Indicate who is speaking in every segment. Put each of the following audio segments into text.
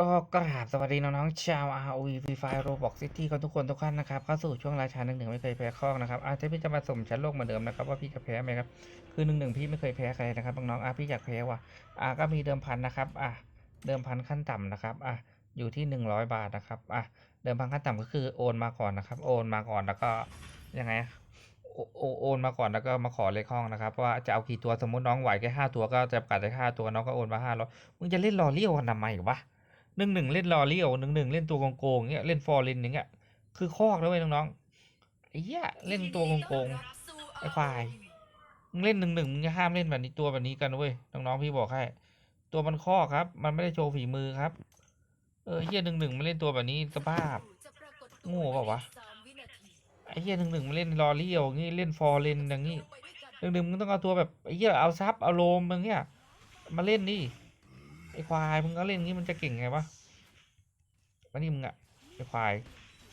Speaker 1: ก็กราบสวัสดีน้องๆชาว ROV Free Fire Roblox City กันทุกคนทุกท่านนะครับเข้าสู่ช่วงราชาหนึ่งหนึ่งไม่เคยแพ้ข้องนะครับอาจจะพี่จะมาสมชั้นโลกเหมือนเดิมนะครับว่าพี่จะแพ้ไหมครับคือหนึ่งหนึ่งพี่ไม่เคยแพ้ใครนะครับน้องๆอะพี่อยากแพ้ว่ะอะก็มีเดิมพันนะครับอะเดิมพันขั้นต่ำนะครับอะอยู่ที่หนึ่งร้อยบาทนะครับอะเดิมพันขั้นต่ำก็คือโอนมาก่อนนะครับ โอนมาก่อนแล้วก็ยังไงโอโอนมาก่อนแล้วก็มาขอเลขห้องนะครับว่าจะเอากี่ตัวสมมติน้องไหวแค่ห้าตัวก็จะประกาศได้ห้าตัวน้องก็โอนมาห้าร้อยมึงจะเล่นรอเลี้ยวกันทำไมวะ หนึ่งหนึ่งเล่นลอเลียวหนึ่งหนึ่งเล่นตัวโกงๆเงี้ยเล่นฟอร์เรนอย่างเงี้ยคือคอกแล้วเว้ยน้องๆไอ้เหี้ยเล่นตัวโกงๆไอ้ควายมึงเล่นหนึ่งหนึ่งมึงจะห้ามเล่นแบบนี้ตัวแบบนี้กันเว้ยน้องๆพี่บอกให้ตัวมันคอกครับ มันไม่ได้โชว์ฝีมือครับ เออเหี้ยหนึ่งหนึ่งมันเล่นตัวแบบนี้สภาพโง่เปล่าวะไอ้เหี้ยหนึ่งหนึ่งมันเล่นลอเลียวงี้เล่นฟอร์เรนอย่างงี้หนึ่งหนึ่งมึงต้องเอาตัวแบบไอ้เหี้ยเอาซับเอาโลมอย่างเงี้ยมาเล่นดิ ไอ้ควายมึงก็เล่นงี้มันจะเก่งไงวะวันนี้มึงอะไอ้ควาย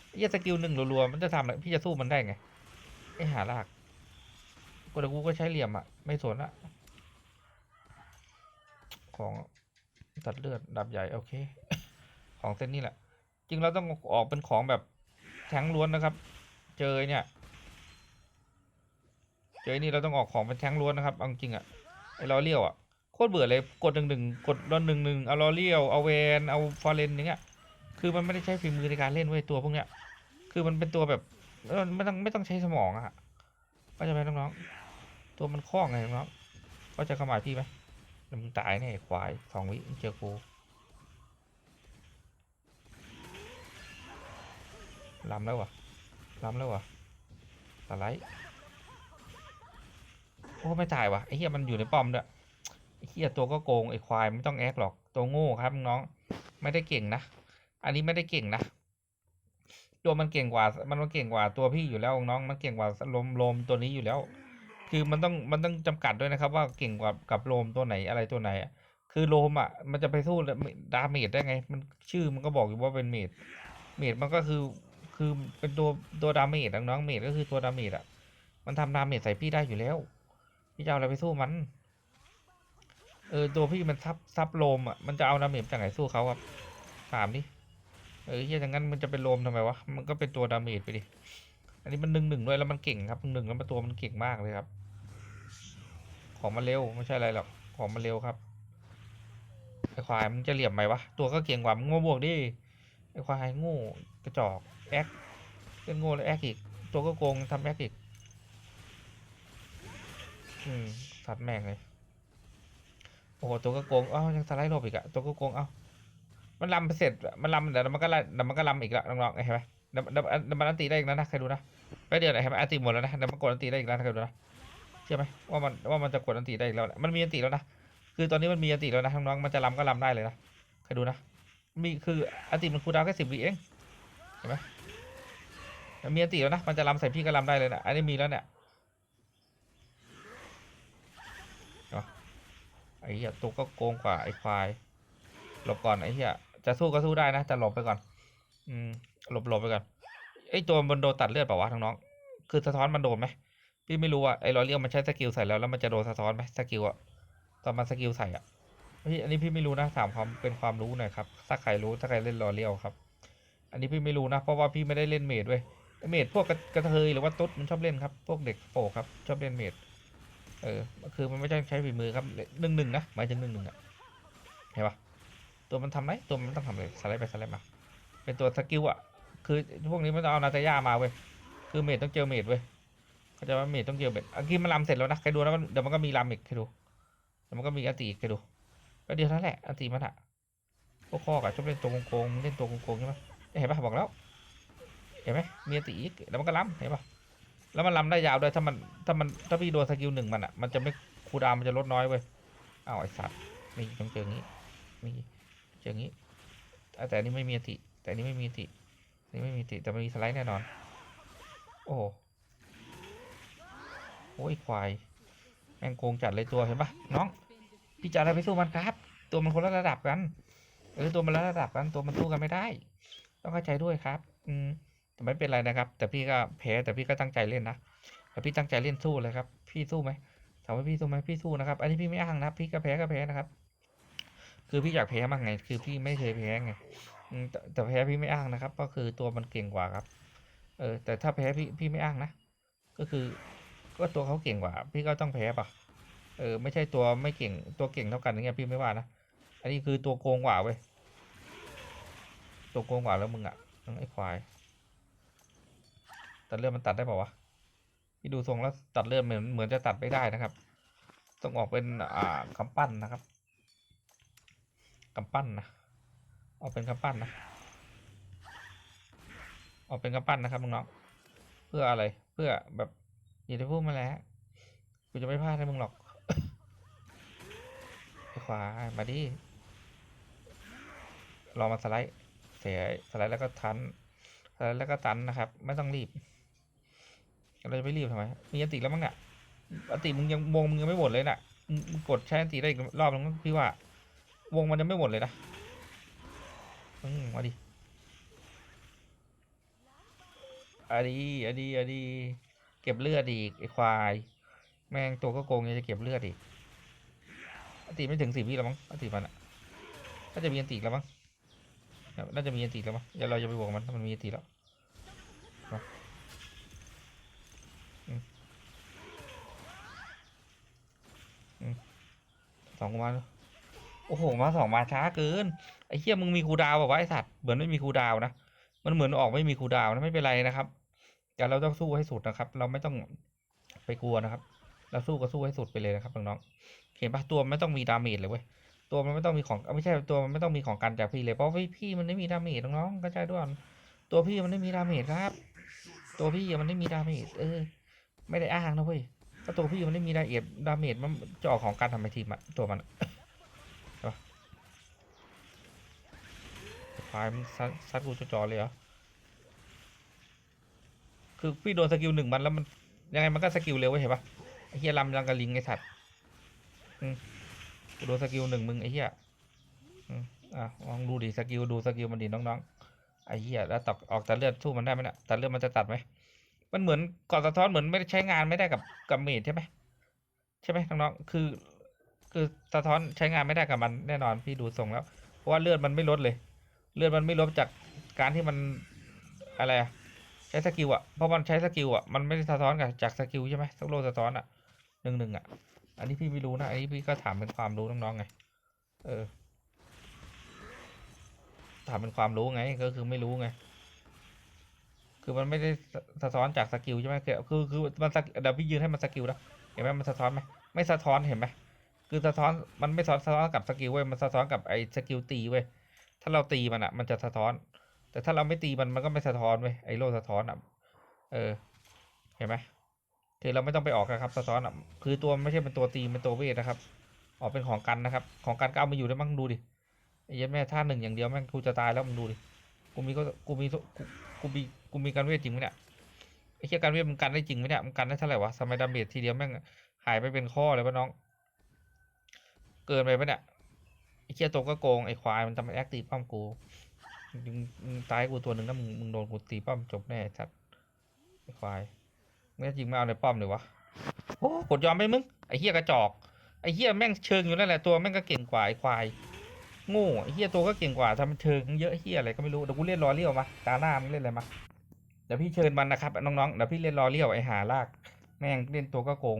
Speaker 1: ไอ้ยสกิลหนึ่งรัวๆมันจะทำอะไรพี่จะสู้มันได้ไงไอ้หาลากกูแต่กูก็ใช้เหลี่ยมอะไม่สนละของตัดเลือดดับใหญ่โอเค ของเส้นนี้แหละ จริงเราต้องออกเป็นของแบบแทงล้วนนะครับ เจอเนี่ย เจอนี่เราต้องออกของเป็นแทงล้วนนะครับเอาจริงอะไอ้ล้อเลี้ยวอะ ตรเบื่อเลยกดหนึ่งหนึ่งกดรอนหนึ่งหนึ่งเอาลอเลี้ยวเอาเวนเอาฟอร์เรนอย่างเงี้ยคือมันไม่ได้ใช้ฝีมือในการเล่นเว้ยตัวพวกเนี้ย คือมันเป็นตัวแบบไม่ต้องไม่ต้องใช้สมองอะก็จะไหมน้องๆตัวมันคล่องไงน้องๆก็จะเข้ามาพี่ไหมมึงตายแน่ควายสองวิเจอกูล้ำแล้ววะล้ำแล้ววะสไลด์โอ้ไม่ตายวะไอ้เหี้ยมันอยู่ในป้อมด้วยไอ้ เหี้ยตัวก็โกงไอ้ควายไม่ต้องแอคหรอกตัวโง่ครับน้องไม่ได้เก่งนะ อันนี้ไม่ได้เก่งนะ ตัวมันเก่งกว่า มันมันเก่งกว่าตัวพี่อยู่แล้วน้อง มันเก่งกว่าลมลมตัวนี้อยู่แล้ว คือมันต้องมันต้องจำกัดด้วยนะครับ ว่าเก่งกว่ากับโลมตัวไหนอะไรตัวไหนคือโลมอะมันจะไปสู้ดาเมจได้ไง มันชื่อมันก็บอกอยู่ว่าเป็นเมจเมจมันก็คือคือเป็นตัวตัวดาเมจน้องเมจก็คือตัวดาเมจอะ มันทำดาเมจใส่พี่ได้อยู่แล้ว พี่จะเอาอะไรไปสู้มัน เออตัวพี่มันซับซับโลมอะมันจะเอาดาเมจจากไหนสู้เขาครับถามดิเออเฮียอย่างนั้นมันจะเป็นโลมทำไมวะมันก็เป็นตัวดาเมจไปดิอันนี้มันหนึ่งหนึ่งด้วยแล้วมันเก่งครับหนึ่งแล้วมันตัวมันเก่งมากเลยครับ ของมันเร็วไม่ใช่อะไรหรอกของมันเร็วครับไอ้ควายมึงจะเหลี่ยมไหมวะตัวก็เก่งกว่ามึงมาบวกดิไอ้ควายโง่กระจอกแอคเล่นโง่แล้วแอคอีกตัวก็โกงทำแอคอีกอืมสัตว์แม่งเลย โอ้โหตัวก็โกงอ้าวยังสไลด์หลบอีกอะตัวก็โกงเอ้ามันลำไปเสร็จมันลำเดี๋ยวมันก็ลำเดี๋ยวมันก็ลำอีกล้วน้องๆเห็นไหมเดี๋ยวเดี๋ยวมันอันตีได้อีกแล้วนะใครดูนะไปเดี๋ยวไหนเห็นไหมอันตีหมดแล้วนะเดี๋ยวมันกดอันตีได้อีกแล้วนะใครดูนะเชื่อไหมว่ามันว่ามันจะกดอันตีได้อีกแล้วมันมีอันตีแล้วนะคือตอนนี้มันมีอันตีแล้วนะน้องๆมันจะลำก็ลำได้เลยนะใครดูนะมีคืออันตีมันคูดาวแค่สิบวิเองเห็นไหมมันมีอันตีแล้วนะมันจะลำใส่พี่ก็ลำได้เลยนะอันนี้มีแล้วเนี่ยเอา ไอ้เหี้ยตัวก็โกงกว่าไอ้ควายหลบก่อนไอ้เหี้ยจะสู้ก็สู้ได้นะแต่หลบไปก่อน อืมหลบหลบไปก่อนไอ้ตัวมันโดนตัดเลือดเปล่าวะน้องๆคือสะท้อนมันโดนไหมพี่ไม่รู้อะไอ้รอยเลี้ยวมันใช้สกิลใส่แล้วแล้วมันจะโดนสะท้อนไหมสกิลอะตอนมันสกิลใส่อะพี่อันนี้พี่ไม่รู้นะถามความเป็นความรู้หน่อยครับถ้าใครรู้ถ้าใครเล่นรอเลี้ยวครับ อันนี้พี่ไม่รู้นะ เพราะว่าพี่ไม่ได้เล่นเมดเว้ยเมดพวกกระกระเทยหรือว่าตุ๊ดมันชอบเล่นครับ พวกเด็กโปครับชอบเล่นเมด เออ คือมันไม่ใช่ใช้ฝีมือครับหนึ่งหนึ่งนะหมายถึงหนึ่งหนึ่งอะเห็นปะตัวมันทำไหมตัวมันต้องทำเลยสไลด์ไปสไลด์มา เป็นตัวสกิลอะคือพวกนี้มันต้องเอานาตาย่ามาเว้ย คือเมดต้องเจอเมดเว้ยเขาใจะว่าเมดต้องเจอเมดอันนี้มันลำเสร็จแล้วนะใครดูแล้วเดี๋ยวมันก็มีลำอีกใครดูเดี๋ยวมันก็มีอันตีอีกใครดูก็เดียวเท่านั้นแหละอันตีมันอะพวกข้อกอะชอบเล่นตัวโกงๆเล่นตัวโกงๆใช่ไหมเห็นปะบอกแล้ว เห็นไหมมีอันตีอีกแล้วมันก็ล้ำเห็นปะ แล้วมันล้ำได้ยาวด้วยถ้ามันถ้ามันถ้าพี่โดนสกิลหนึ่งมันอะมันจะไม่คูดาวมันจะลดน้อยเว้ยอ้าวไอสัตว์นี่ต้องเจออย่างนี้นี่อย่างนี้แต่อันนี้ไม่มีอติแต่อันนี้ไม่มีอติอันนี้ไม่มีอติแต่มันมีสไลด์แน่นอน โอ้โหโอ้ยควายแม่งโกงจัดเลยตัวเห็นปะน้อง พี่จะอะไรไปสู้มันครับ ตัวมันคนละระดับกันเออตัวมันละระดับกันตัวมันสู้กันไม่ได้ ต้องเข้าใจด้วยครับ อืม แต่ไม่เป็นไรนะครับ แต่พี่ก็แพ้แต่พี่ก็ตั้งใจเล่นนะแต่พี่ตั้งใจเล่นสู้เลยครับ พี่สู้ไหมถามว่าพี่สู้ไหมพี่สู้นะครับ อันนี้พี่ไม่อ้างนะพี่ก็แพ้ก็แพ้นะครับ คือพี่อยากแพ้มากไง คือพี่ไม่เคยแพ้ไงแต่แต่แพ้พี่ไม่อ้างนะครับ ก็คือตัวมันเก่งกว่าครับ เออ แต่ถ้าแพ้พี่พี่ไม่อ้างนะ ก็คือ ก็ตัวเขาเก่งกว่า พี่ก็ต้องแพ้ปะเออ ไม่ใช่ตัวไม่เก่ง ตัวเก่งเท่ากันอย่างเงี้ยพี่ไม่ว่านะ อันนี้คือตัวโกงกว่าเว้ย ตัวโกงกว่าแล้วมึงอะไอ้ควาย ตัดเลือดมันตัดได้เปล่าวะพี่ดูทรงแล้วตัดเลือดเหมือนเหมือนจะตัดไม่ได้นะครับ ต้องออกเป็นอ่ากำปั้นนะครับกำปั้นนะออกเป็นกำปั้นนะออกเป็นกำปั้นนะครับน้องๆเพื่ออะไรเพื่อแบบอย่าได้พูดมาแล้วกูจะไม่พลาดให้มึงหรอกขวามาดิรอมาสไลด์เสียสไลด์แล้วก็ทันสไลด์แล้วก็ตันนะครับ ไม่ต้องรีบ เราจะไม่รีบทำไม มีอันติแล้วมั้งเนี่ยอันติมึงยังวงมึงยังไม่หมดเลยน่ะมึงกดใช้อันติได้อีกรอบนึงมั้งพี่ว่า วงมันยังไม่หมดเลยนะอืมมาดิอดีอดีอดี เก็บเลือดอีกไอ้ควาย แม่งตัวก็โกงยังจะเก็บเลือดอีกอันติไม่ถึงสิบวิแล้วมั้งอันติมันอะน่าจะมีอันติแล้วมั้งน่าจะมีอันติแล้วมั้งเดี๋ยวเราจะไปบวกมันถ้ามันมีอันติแล้วมาอืมอืม สองกุมารโอ้โหมาสองมาช้าเกินไอ้เหี้ยมึงมีครูดาวแบบว่าไอ้สัตว์เหมือนไม่มีครูดาวนะมันเหมือนออกไม่มีครูดาวนะไม่เป็นไรนะครับ แต่เราต้องสู้ให้สุดนะครับ เราไม่ต้องไปกลัวนะครับ เราสู้ก็สู้ให้สุดไปเลยนะครับน้องๆเห็นปะตัวไม่ต้องมีดาเมจเลยเว้ยตัวมันไม่ต้องมีของเอ้าไม่ใช่ตัวมันไม่ต้องมีของกันจากพี่เลยเพราะพี่พี่มันไม่มีดาเมจน้องๆก็ใช่ด้วยตัวพี่มันไม่มีดาเมจครับ ตัวพี่มันไม่มีดาเมจเออ ไม่ได้อ้างนะเว้ย ถ้าตัวพี่มันไม่มีดาเมจดดาเมจมันจะออกของการทำไมทีมอะตัวมันอะใช่ปะพายมันซัดกูจอเลยเหรอคือพี่โดนสกิลหนึ่งมันแล้วมันยังไงมันก็สกิลเร็วเห็นปะไอเฮียลำลังกะลิงไอสัตว์กูโดนสกิลหนึ่งมึงไอเฮียอะลองดูดิสกิลดูสกิลมันดิน้องๆไอเฮียแล้วตอกออกแตัดเลือดสู้มันได้ไหมเนี่ยตัดเลือดมันจะตัดไหม มันเหมือนกอดสะท้อนเหมือนไม่ได้ใช้งานไม่ได้กับกับเมจใช่ไหมใช่ไหมน้องๆคือ คือสะท้อนใช้งานไม่ได้กับมันแน่นอนพี่ดูทรงแล้วเพราะว่าเลือดมันไม่ลดเลย เลือดมันไม่ลดจากการที่มันอะไรอะใช้สกิลอะเพราะมันใช้สกิลอะมันไม่ได้สะท้อนกับจากสกิลใช่ไหมสักโลสะท้อนอะหนึ่งหนึ่งอะอันนี้พี่ไม่รู้นะอันนี้พี่ก็ถามเป็นความรู้น้องๆไงเออถามเป็นความรู้ไงก็คือไม่รู้ไง คือมันไม่ได้สะท้อนจากสกิลใช่ไหมคือคือคือมันสกิเดี๋ยวพี่ยืนให้มันสกิลนะเห็นไหมมันสะท้อนไหมไม่สะท้อนเห็นไหมคือสะท้อนมันไม่สะท้อนสะท้อนกับสกิลเว้ยมันสะท้อนกับไอ้สกิลตีเว้ยถ้าเราตีมันอะ มันจะสะท้อน แต่ถ้าเราไม่ตีมันมันก็ไม่สะท้อนเว้ยไอ้โลสะท้อนอะเออ เห็นไหมคือเราไม่ต้องไปออกนะครับ สะท้อนอะคือตัวไม่ใช่เป็นตัวตีเป็นตัวเวทนะครับ ออกเป็นของกันนะครับ ของกันก็เอามาอยู่ได้มั้งดูดิไอ้เหี้ยัแม่ท่าหนึ่งอย่างเดียวแม่งกูจะตายแล้วมึงดูดิ กูมีก็กูมีกูมีกูมีการเวทจริงไหมเนี่ยไอ้เหี้ยการเวทมันกันได้จริงไหมเนี่ยมันกันได้เท่าไหร่วะสมัยดาเมจทีเดียวแม่งหายไปเป็นข้อเลยปะน้อง เกินไปปะเนี่ยไอ้เหี้ยตัวก็โกงไอ้ควายมันทำให้แอคตีป้อมกูมึงตายกูตัวหนึ่งแล้วมึงมึงโดนกูตีป้อมจบแน่ชัดไอ้ควายไม่จริงไม่เอาในป้อมเลยวะโอ้กดยอมไปมึงไอ้เฮียกระจอกไอ้เฮียแม่งเชิงอยู่นั่นแหละตัวแม่งก็เก่งกว่าไอ้ควาย โง่เฮียตัวก็เก่งกว่าทำมันเชิงเยอะเฮียอะไรก็ไม่รู้เดี๋ยวกูเล่นรอเลี้ยวมาตาหน้ามึงเล่นอะไรมาเดี๋ยวพี่เชิญมันนะครับน้องๆเดี๋ยวพี่เล่นรอเลี้ยวไอ้หาลาก แม่งเล่นตัวก็โกง